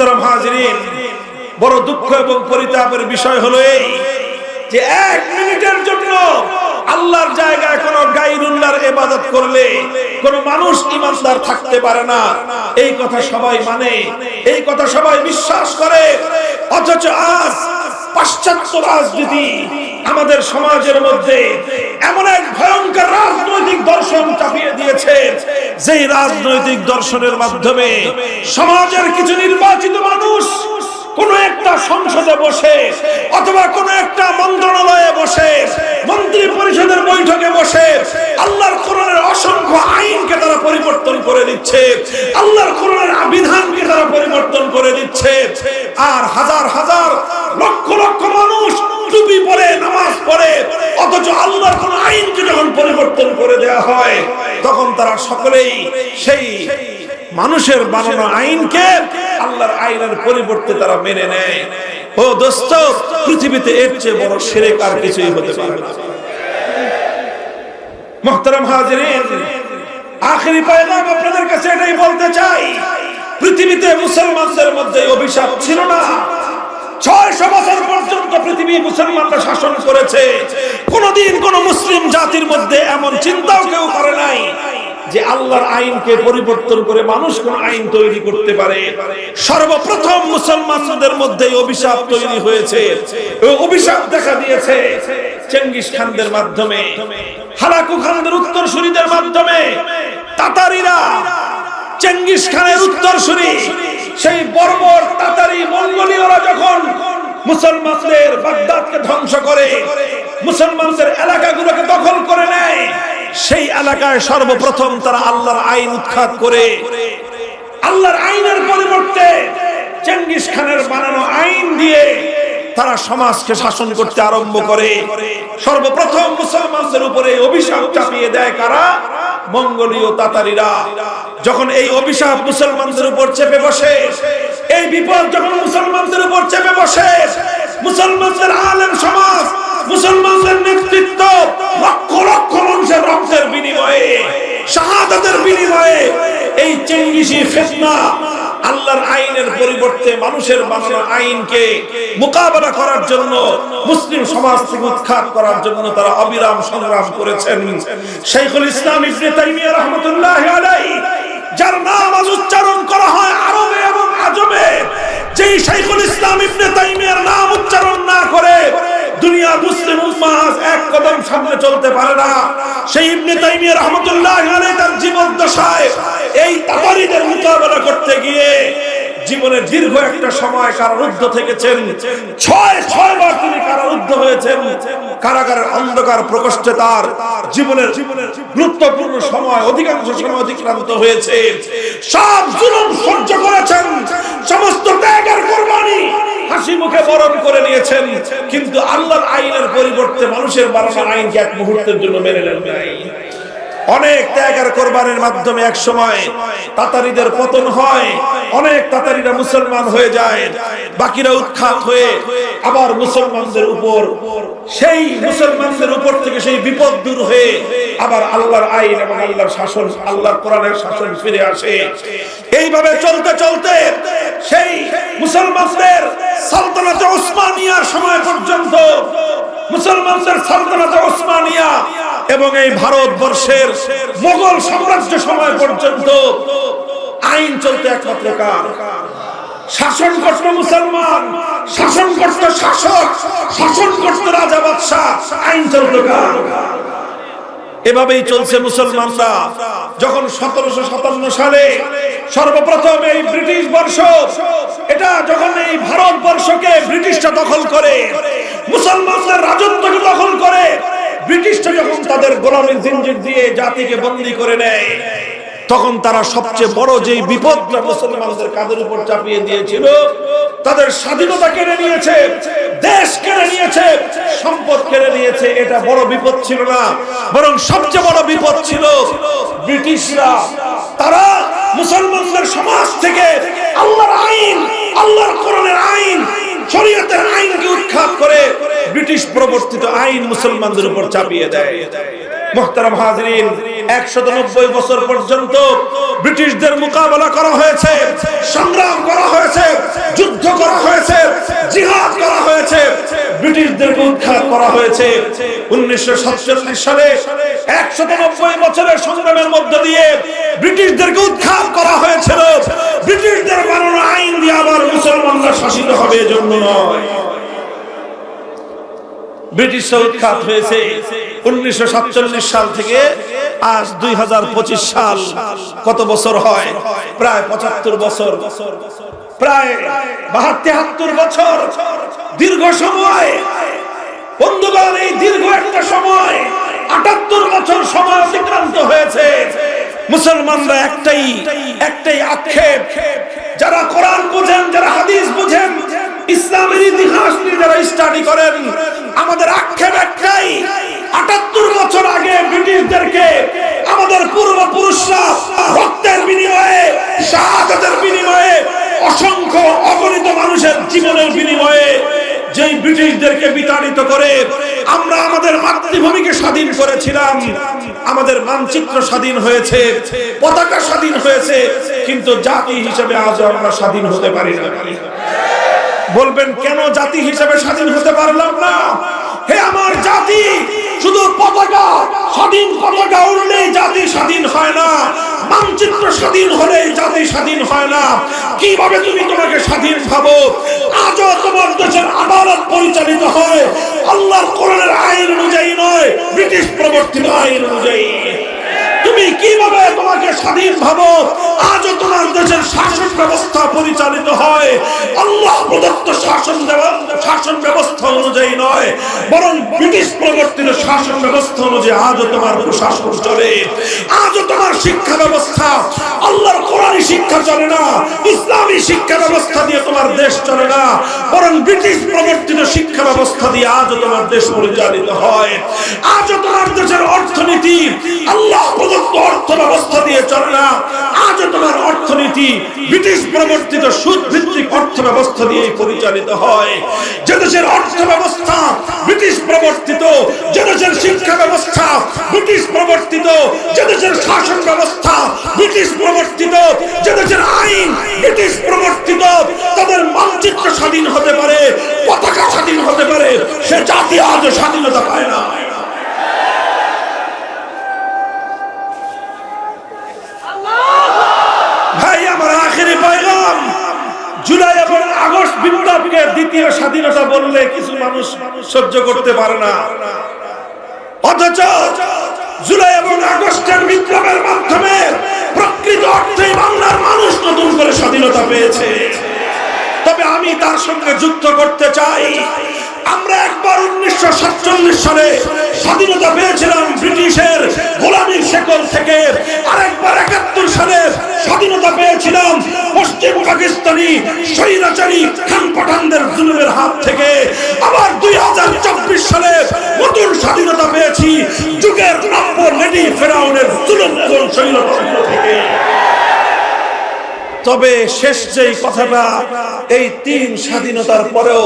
মোহতারাম হাজরিন, বড় দুঃখ এবং পরিতাপের বিষয় হলো এই যে এক মিনিটের জন্য আল্লাহর জায়গায় কোন গাইরুল্লাহর এবাদত করলে কোন মানুষ ইমানদার থাকতে পারে না। এই কথা সবাই মানে এই কথা সবাই বিশ্বাস করে, অথচ পাশ্চাত্য রাজনীতি আমাদের সমাজের মধ্যে এমন এক ভয়ঙ্কর রাজনৈতিক দর্শন চাপিয়ে দিয়েছে। যেই রাজনৈতিক দর্শনের মাধ্যমে সমাজের কিছু নির্বাচিত মানুষ কোন একটা সংসদে বসে অথবা কোন একটা মন্ত্রণালয়ে বসে মন্ত্রী পরিষদের বৈঠকে বসে, আল্লাহর কোরআনের অসংখ্য আইনকে তারা পরিবর্তন করে দিচ্ছে। আল্লাহর কোরআনের বিধানকে তারা পরিবর্তন করে দিচ্ছে। আর হাজার হাজার লক্ষ লক্ষ মানুষ টুপি পরে, নামাজ পড়ে, অথচ আল্লাহর কোন আইনকে যখন পরিবর্তন করে দেওয়া হয়, তখন তারা সকলেই সেই মানুষের বানানো আইনকে আল্লাহর আইনের পরিবর্তে তারা মেনে নেয়। ও দোস্ত, পৃথিবীতে এর চেয়ে বড় সেরেক আর কিছুই হতে পারে না। মোহতারাম হাজিরিন, আখেরি পায়গাম আপনাদের কাছে এটাই বলতে চাই। পৃথিবীতে মুসলমানদের মধ্যে অভিশাপ ছিল না। ছয়শো বছর পর্যন্ত পৃথিবী মুসলমানরা শাসন করেছে। কোনদিন কোন মুসলিম জাতির মধ্যে এমন চিন্তাও কেউ করে নাই যে আল্লাহর আইনকে পরিবর্তন করে মানুষ কোন আইন তৈরি করতে পারে। সর্বপ্রথম মুসলমানদের মধ্যে অভিশাপ তৈরি হয়েছে। অভিশাপ দেখা দিয়েছে চেঙ্গিস খানদের মাধ্যমে হালাকু খানদের উত্তরসূরিদের মাধ্যমে, তাতারিরা চেঙ্গিস খানের উত্তরসূরি সেই বর্বর, তাতারি, মঙ্গোলীয়রা যখন মুসলমানদের বাগদাদকে ধ্বংস করে, মুসলমানদের এলাকাগুলোকে দখল করে নেয়, সেই এলাকায় সর্বপ্রথম তারা আল্লাহর আইন উৎখাত করে। আল্লাহর আইনের পরিবর্তে চেঙ্গিস খানের বানানো আইন দিয়ে তারা সমাজকে শাসন করতে আরম্ভ করে। সর্বপ্রথম মুসলমানদের উপরে অভিশাপ চাপিয়ে দেয় কারা? মঙ্গলীয় তাতারিরা যখন এই অভিশাপ মুসলমানদের উপর চেপে বসে, এই বিপদ যখন মুসলমানদের উপর চেপে বসে, মুসলমানদের আলেম সমাজ, মুসলমানদের নেতৃত্ব লক্ষ লক্ষ মানুষের রক্তের বিনিময়ে, শাহাদাতের বিনিময়ে এই চেঙ্গিসি ফেতনা আল্লাহর আইনের পরিবর্তে মানুষের বানানো আইনকে মোকাবেলা করার জন্য, মুসলিম সমাজ থেকে উৎখাত করার জন্য তারা অবিরাম সংগ্রাম করেছেন। শেখুল ইসলাম ইবনে তাইমিয়া রাহমাতুল্লাহি আলাইহি, যার নাম আজ উচ্চারণ করা হয় আরবে এবং আজমে। যেই শেখুল ইসলাম ইবনে তাইমিয়ার নাম উচ্চারণ না করে দুনিয়া মুসলিম উম্মাহ এক কদম সামনে চলতে পারে না। সেই ইবনে তাইমিয়া রাহমাতুল্লাহ আলাইহি তার জীবন দশায় এই তাবারিদের মোকাবেলা করতে গিয়ে জীবনের দীর্ঘ একটা সময় কারারুদ্ধ থেকেছেন। ছয় ছয় বার তিনি কারারুদ্ধ হয়েছেন। কারাগারের অন্ধকার প্রকোষ্ঠে তার জীবনের গুরুত্বপূর্ণ সময়, অধিকাংশ সময় অতিক্রান্ত হয়েছে। সব জুলুম সহ্য করেছেন। সমস্ত ত্যাগের কোরবানি হাসি মুখে বরণ করে নিয়েছেন। কিন্তু আল্লাহর আইনের পরিবর্তে মানুষের বানানো আইনকে এক মুহূর্তের জন্য মেনে নেন নাই। অনেক ত্যাগ আর কোরবানির মাধ্যমে এক সময় তাতারিদের পতন হয়, অনেক তাতারিরা মুসলমান হয়ে যায়, বাকিরা উৎখাত হয়ে আবার মুসলমানদের উপর, সেই মুসলমানদের উপর থেকে সেই বিপদ দূর হয়ে আবার আল্লাহর আইন এবং আল্লাহর শাসন, আল্লাহর কোরআনের শাসন ফিরে আসে। এইভাবে চলতে চলতে সেই মুসলমানদের সালতানাতে ওসমানিয়ার সময় পর্যন্ত, মুসলমানদের সালতানাতে ওসমানিয়া এবং এই ভারতবর্ষের মোগল সাম্রাজ্য সময় পর্যন্ত আইন চলতে একমাত্র কার? শাসন করত মুসলমান, শাসন করত শাসক, শাসন করত রাজা বাদশাহ, আইন চলত কার? এভাবেই চলছে মুসলমানরা। যখন সতেরোশো সাতান্ন সালে সর্বপ্রথম এই ব্রিটিশ বর্ষ, এটা যখন এই ভারতবর্ষকে ব্রিটিশরা দখল করে, মুসলমানদের রাজত্বকে দখল করে ব্রিটিশরা যখন তাদের গোলামীর জিঞ্জির দিয়ে জাতিকে বন্দী করে নেয়, তখন তারা সবচেয়ে বড় যে বিপদটা মুসলমানদের কাদের উপর চাপিয়ে দিয়েছিল, তাদের স্বাধীনতা কেড়ে নিয়েছে, দেশ কেড়ে নিয়েছে, সম্পদ কেড়ে নিয়েছে, এটা বড় বিপদ ছিল না। বরং সবচেয়ে বড় বিপদ ছিল, ব্রিটিশরা, তারা মুসলমানদের সমাজ থেকে আল্লাহর আইন, আল্লাহর কোরআনের আইন শরীয়তের আইনকে উৎখাত করে ব্রিটিশ প্রবর্তিত আইন মুসলমানদের উপর চাপিয়ে দেয়। মোহতারাম হাজরিন একশত নব্বই বছর পর্যন্ত ব্রিটিশদের মোকাবেলা করা হয়েছে, সংগ্রাম করা হয়েছে, যুদ্ধ করা হয়েছে, জিহাদ করা হয়েছে ব্রিটিশদেরকে উৎখাত করা হয়েছে। উনিশশো সালে একশত নব্বই বছরের সংগ্রামের মধ্যে দিয়ে ব্রিটিশদেরকে উৎখাত করা হয়েছিল। ব্রিটিশদের বানানো আইন দিয়ে আবার মুসলমানরা শাসিত হবে, এজন্য নয়। ব্রিটিশরা উৎখাত হয়েছে সাল থেকে। আজ দুই সাল কত বছর হয়? প্রায় পঁচাত্তর বছর। প্রায় বাহাত্তর বছর। দীর্ঘ সময়। বন্ধুগণ, এই দীর্ঘ একটা সময়, আটাত্তর বছর সময় অতিক্রান্ত হয়েছে। মুসলমানরা একটাই একটাই আক্ষেপ। যারা কোরআন বুঝেন, যারা হাদিস বুঝেন ইসলামের ইতিহাস নিয়ে যারা স্টাডি করেন, আমাদের আক্ষেপ একটাই, আটাত্তর বছর আগে ব্রিটিশদেরকে আমাদের পূর্বপুরুষরা রক্তের বিনিময়ে, শাহাদাতের বিনিময়ে, অসংখ্য অগণিত মানুষের জীবনের বিনিময়ে যেই ব্রিটিশদেরকে বিতাড়িত করে আমরা আমাদের মাতৃভূমিকে স্বাধীন করেছিলাম। আমাদের মানচিত্র স্বাধীন হয়েছে, পতাকা স্বাধীন হয়েছে, কিন্তু জাতি হিসেবে আজও আমরা স্বাধীন হতে পারি না। বলবেন, কেন জাতি হিসেবে স্বাধীন হতে পারলাম না? হে আমার জাতি, শুধু পতাকা, স্বাধীন পতাকা উড়লেই জাতি স্বাধীন হয় না। মানচিত্র স্বাধীন হলেই জাতি স্বাধীন হয় না। কীভাবে তুমি তোমাকে স্বাধীন ভাবো? আজও তোমার দেশের আদালত পরিচালিত হয়। আল্লাহর কোরআনের আইন অনুযায়ী নয়, ব্রিটিশ প্রবর্তিত আইন অনুযায়ী। তুমি কীভাবে তোমাকে স্বাধীন ভাবো? আজও তোমার দেশের শাসন ব্যবস্থা পরিচালিত হয়। আল্লাহ প্রদত্ত শাসন শাসন ব্যবস্থা অনুযায়ী নয়, বরং ব্রিটিশ প্রবর্তিত শাসন ব্যবস্থা অনুযায়ী আজও তোমার প্রশাসন চলে। আজও তোমার শিক্ষা ব্যবস্থা আল্লাহর কোরআনী শিক্ষা চলে না ইসলামী শিক্ষা ব্যবস্থা দিয়ে তোমার দেশ চলে না, বরং ব্রিটিশ প্রবর্তিত শিক্ষা ব্যবস্থা দিয়ে আজও তোমার দেশ পরিচালিত হয়। আজও তোমার দেশের অর্থনীতি আল্লাহ প্রদত্ত অর্থ ব্যবস্থা দিয়ে চলে না, আজও তোমার অর্থনীতি ব্রিটিশ প্রবর্তিত সুদ ভিত্তিক অর্থ ব্যবস্থা দিয়ে পরিচালিত হয়। যে দেশের অর্থ ব্যবস্থা, ব্রিটিশ প্রবর্তিত যে শিক্ষা ব্যবস্থা, ব্রিটিশ প্রবর্তিত যে শাসন ব্যবস্থা, ব্রিটিশ প্রবর্তিত যে আইন, ব্রিটিশ প্রবর্তিত, তাদের মানচিত্র স্বাধীন হতে পারে, পতাকা স্বাধীন হতে পারে, সে জাতি আজও স্বাধীনতা পায় না ভাই আমার আখেরি পয়গাম জুলাই এবং আগস্ট দ্বিতীয় স্বাধীনতা বললে কিছু মানুষ সহ্য করতে পারে না। অথচ জুলাই এবং আগস্টের বিপ্লবের মাধ্যমে প্রকৃত অর্থে বাংলার মানুষ নতুন করে স্বাধীনতা পেয়েছে। তবে আমি তার সঙ্গে যুক্ত করতে চাই। আমরা একবার উনিশশো সাতচল্লিশ সালে স্বাধীনতা পেয়েছিলাম ব্রিটিশের গোলামীর শেকল থেকে। আরেকবার একাত্তর সালে স্বাধীনতা পেয়েছিলাম পাকিস্তানি স্বৈরাচারী খান পাঠানদের জুলুমের হাত থেকে। আবার দুই হাজার চব্বিশ সালে নতুন স্বাধীনতা পেয়েছি। যুগের নব্য লেডি ফেরাউনের জুলুম এবং থেকে। তবে শেষ যেই কথাটা, এই তিন স্বাধীনতার পরেও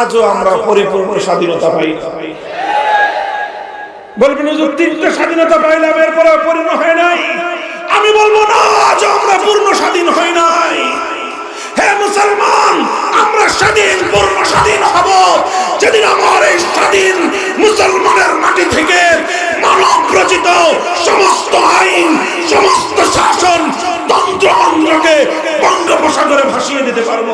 আজও আমরা পরিপূর্ণ স্বাধীনতা পাই। বলবেন, হুজুর, তিনটা স্বাধীনতা পাইলাম এরপরে পূর্ণ হয় নাই? আমি বলব না, আজও আমরা পূর্ণ স্বাধীন হই নাই। হে মুসলমান, আমরা স্বাধীন, পূর্ণ স্বাধীন হব। যেদিন আমার এই স্বাধীন মুসলমানের মাটি থেকে মানব রচিত সমস্ত আইন, সমস্ত শাসন, তন্ত্র, মন্ত্রকে বঙ্গোপসাগরে ভাসিয়ে দিতে পারব।